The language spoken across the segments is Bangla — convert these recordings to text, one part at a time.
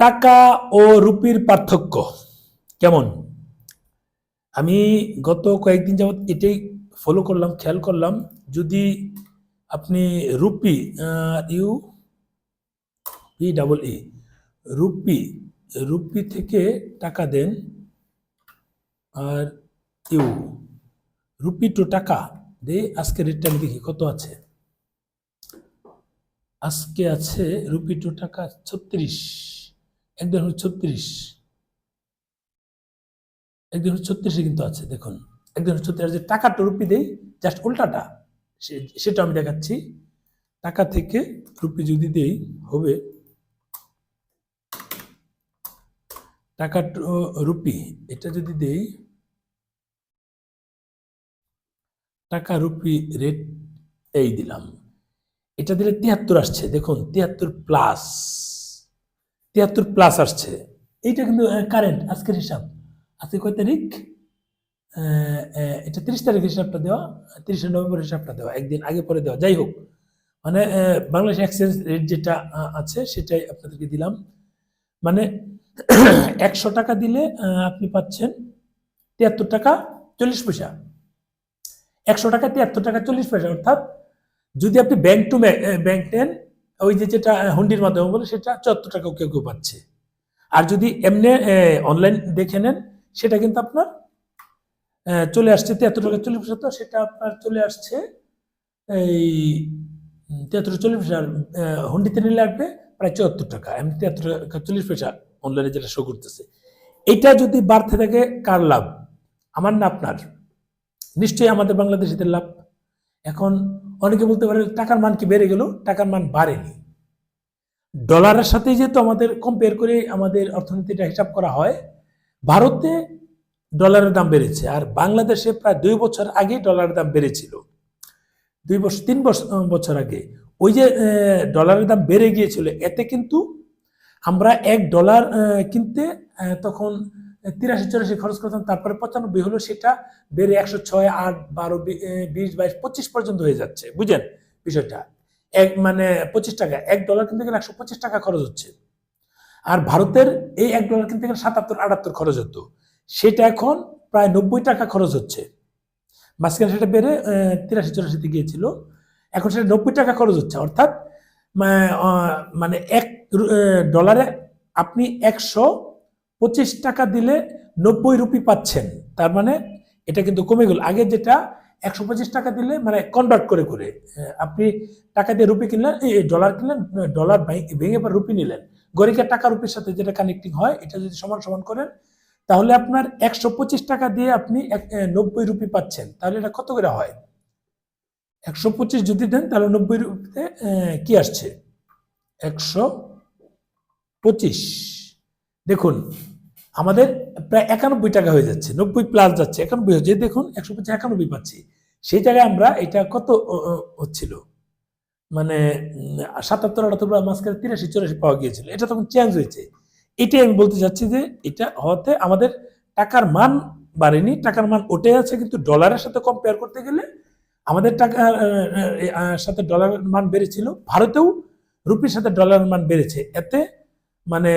টাকা ও রুপির পার্থক্য। কেমন? আমি গত কয়েকদিন যাবত এটাই ফলো করলাম, খেয়াল করলাম, যদি আপনি rupee U, P, double E rupee rupee থেকে টাকা দেন, আর ইউ, রুপি টু টাকা দে আজকে রেটটা আমি দেখি কত আছে। আজকে আছে রুপি টু টাকা ছত্রিশ। একদিন হলো ছত্রিশ। একদিন হলো ছত্রিশে কিন্তু আছে, দেখুন। একদিন হলো ছত্রিশ, যে টাকা টু রুপি দেই জাস্ট উল্টাটা সেটা আমি দেখাচ্ছি। টাকা থেকে রুপি যদি দেই, হবে টাকা রুপি, এটা যদি দেই, টাকা রুপি রেট এই দিলাম। এটা দিলে তিয়াত্তর আসছে, দেখুন, তিয়াত্তর প্লাস তিয়াত্তর প্লাস আসছে। এইটা কিন্তু কারেন্ট আজকের হিসাব। আজকে কয় তারিখ? এটা তিরিশ তারিখ হিসাবটা দেওয়া, তিরিশে নভেম্বর হিসাবটা দেওয়া, একদিন আগে পরে দেওয়া। যাই হোক মানে বাংলাদেশ এক্সচেঞ্জ রেট যেটা আছে, সেটাই আপনাদেরকে দিলাম। মানে একশো টাকা দিলে আপনি পাচ্ছেন তিয়াত্তর টাকা চল্লিশ পয়সা। একশো টাকা তিয়াত্তর টাকা চল্লিশ পয়সা, অর্থাৎ যদি আপনি ব্যাংক টু ব্যাংক নেন ওই যে যেটা হুন্ডির মাধ্যমে বলে, সেটা চুয়াত্তর টাকাও কেউ কেউ পাচ্ছে। আর যদি এমনি অনলাইন দেখে নেন, সেটা কিন্তু আপনার চলে আসছে তিয়াত্তর টাকা চল্লিশ পয়সা। সেটা আপনার চলে আসছে এই তিয়াত্তর টাকা চল্লিশ পয়সা হুন্ডিতে নিলে আসবে প্রায় চুয়াত্তর টাকা। এমনি তিয়াত্তর টাকা চল্লিশ পয়সা অনলাইনে যেটা শো করতেছে। এটা যদি বাড়তে থাকে, কার লাভ? আমার না আপনার। নিশ্চয়ই আমাদের বাংলাদেশিদের লাভ। এখন অনেকে বলতে পারে, টাকার মান কি বেড়ে গেল? টাকার মান বাড়েনি। ডলারের সাথে যেহেতু আমাদের কম্পেয়ার করে আমাদের অর্থনীতিটা হিসাব করা হয়, ভারতে ডলারের দাম বেড়েছে আর বাংলাদেশে প্রায় দুই বছর আগে ডলারের দাম বেড়েছিল। দুই বছর, তিন বছর আগে। ওই যে ডলারের দাম বেড়ে গিয়েছিল, এতে কিন্তু আমরা এক ডলার কিনতে তখন তিরাশি, চুরাশি খরচ করতাম, তারপরে পঁচানব্বই হলো সেটা বেড়ে একশো ছয়, আট, বারো বিশ, বাইশ, পঁচিশ পর্যন্ত হয়ে যাচ্ছে বুঝেন বিষয়টা? এক মানে পঁচিশ টাকা, এক ডলার কিনতে গেলে একশো পঁচিশ টাকা খরচ হচ্ছে। আর ভারতের এই এক ডলার কিনতে গেলে সাতাত্তর, আটাত্তর খরচ হতো। সেটা এখন প্রায় নব্বই টাকা খরচ হচ্ছে। মাঝখানে সেটা বেড়ে তিরাশি, চুরাশিতে গিয়েছিল। এখন সেটা নব্বই টাকা খরচ হচ্ছে। অর্থাৎ মানে এক ডলারে আপনি একশো পঁচিশ টাকা দিলে নব্বই রুপি পাচ্ছেন। তার মানে এটা কিন্তু কমে গেল। আগে যেটা একশো পঁচিশ টাকা দিলে মানে কনভার্ট করে করে। আপনি টাকা দিয়ে রুপি কিনলেন, এই ডলার কিনলেন ডলার ভেঙে পর রুপি নিলেন। গরিকের টাকা রুপির সাথে যেটা কানেক্টিং হয়, এটা যদি সমান সমান করেন, তাহলে আপনার একশো পঁচিশ টাকা দিয়ে আপনি নব্বই রুপি পাচ্ছেন। তাহলে এটা কত করে হয়? একশো পঁচিশ যদি দেন, তাহলে নব্বই রুপিতে কি আসছে? একশো পঁচিশ। দেখুন আমাদের প্রায় একানব্বই টাকা হয়ে যাচ্ছে নব্বই প্লাস যাচ্ছে একানব্বই হচ্ছে। দেখুন একশো পঁচিশ একানব্বই পাচ্ছি। সেই জায়গায় আমরা এটা কত হচ্ছিল? মানে সাতাত্তর আটাত্তর মাঝখানে তিরাশি চুরাশি পাওয়া গিয়েছিল। এটা তখন চেঞ্জ হয়েছে। এটাই আমি বলতে চাচ্ছি যে এটা হওয়াতে আমাদের টাকার মান বাড়েনি। টাকার মান ওঠে আছে কিন্তু ডলারের সাথে কম্পেয়ার করতে গেলে আমাদের টাকা আহ, আহ, আহ, সাথে ডলারের মান বেড়েছিল। ভারতেও রুপির সাথে ডলারের মান বেড়েছে। এতে মানে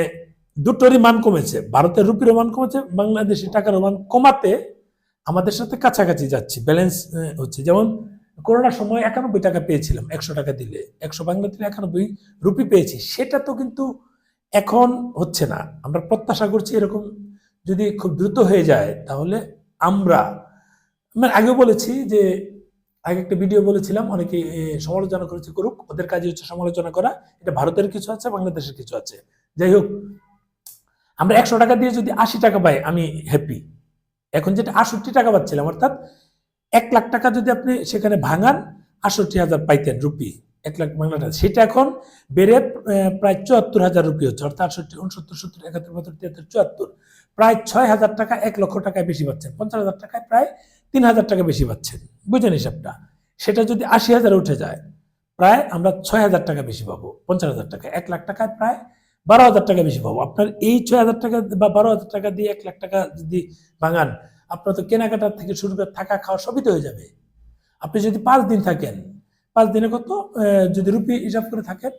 দুটোরই মান কমেছে। ভারতের রুপিরও মান কমেছে, বাংলাদেশি টাকার মান কমাতে আমাদের সাথে কাছাকাছি যাচ্ছে। ব্যালেন্স হচ্ছে যেমন করোনার সময় একানব্বই টাকা পেয়েছিলাম, একশো টাকা দিলে। একশো বাংলা দিলে একানব্বই রুপি পেয়েছি। সেটা তো কিন্তু এখন হচ্ছে না। আমরা প্রত্যাশা করছি এরকম যদি খুব দ্রুত হয়ে যায়, তাহলে আমরা মানে আগেও বলেছি যে, আগে একটা ভিডিও বলেছিলাম, অনেকে সমালোচনা করেছে, করুক, ওদের কাজে হচ্ছে সমালোচনা করা। এটা ভারতের কিছু আছে, বাংলাদেশের কিছু আছে। যাই হোক আমরা একশো টাকা দিয়ে যদি আশি টাকা পাই, আমি হ্যাপি এখন যেটা আষট্টি টাকা পাচ্ছিলাম, অর্থাৎ এক লাখ টাকা যদি আপনি সেখানে ভাঙান, আষট্টি হাজার পাইতেন রুপি, এক লাখ বাংলা টাকা। সেটা এখন বেড়ে প্রায় চুয়াত্তর হাজার রুপি হচ্ছে, অর্থাৎ আটষট্টি উনসত্তর, সত্তর, একাত্তর বাহাত্তর তিয়াত্তর, চুয়াত্তর, প্রায় ছয় হাজার টাকা এক লক্ষ টাকায় বেশি পাচ্ছেন। পঞ্চাশ হাজার টাকায় প্রায় তিন হাজার টাকা বেশি পাচ্ছেন। বুঝেন হিসাবটা? সেটা যদি আশি হাজার উঠে যায়, প্রায় আমরা ছয় হাজার টাকা বেশি পাবো, পঞ্চাশ হাজার টাকা। এক লাখ টাকায় প্রায় বারো হাজার টাকা বেশি পাবো। আপনার এই ছয় হাজার টাকা বা বারো হাজার টাকা দিয়ে এক লাখ টাকা যদি ভাঙান, আপনার তো কেনাকাটার থেকে শুরু করে থাকা খাওয়া সবই তো হয়ে যাবে। আপনি যদি পাঁচ দিন থাকেন, পাঁচ দিনে কত? যদি রুপি হিসাব করে থাকেন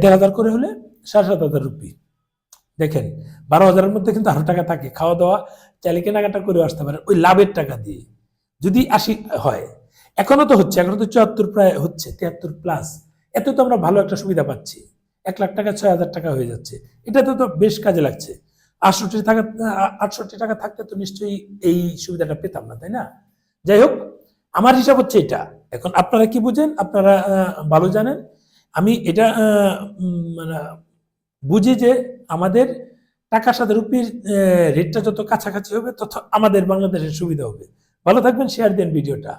দেড় হাজার করে হলে সাড়ে সাত হাজার রুপি। দেখেন, বারো হাজারের মধ্যে কিন্তু আরও টাকা থাকে। খাওয়া দাওয়া চাইলে কেনাকাটা করে আসতে পারেন ওই লাভের টাকা দিয়ে। যদি আশি হয়, এখনও তো হচ্ছে, এখনও তো চুয়াত্তর প্রায় হচ্ছে, তিয়াত্তর প্লাস এত তো আমরা ভালো একটা সুবিধা পাচ্ছি। এক লাখ টাকা, ছয় হাজার টাকা হয়ে যাচ্ছে। এটাতে তো বেশ কাজে লাগছে। আটষট্টি টাকা আটষট্টি টাকা থাকতে তো নিশ্চয়ই এই সুবিধাটা পেতাম না, তাই না? যাই হোক, আমার হিসাব হচ্ছে এটা। এখন আপনারা কি বুঝেন? আপনারা ভালো জানেন। আমি এটা মানে বুঝি যে আমাদের টাকার সাথে রুপির রেটটা যত কাছাকাছি হবে, তত আমাদের বাংলাদেশের সুবিধা হবে। ভালো থাকবেন শেয়ার দেন ভিডিওটা।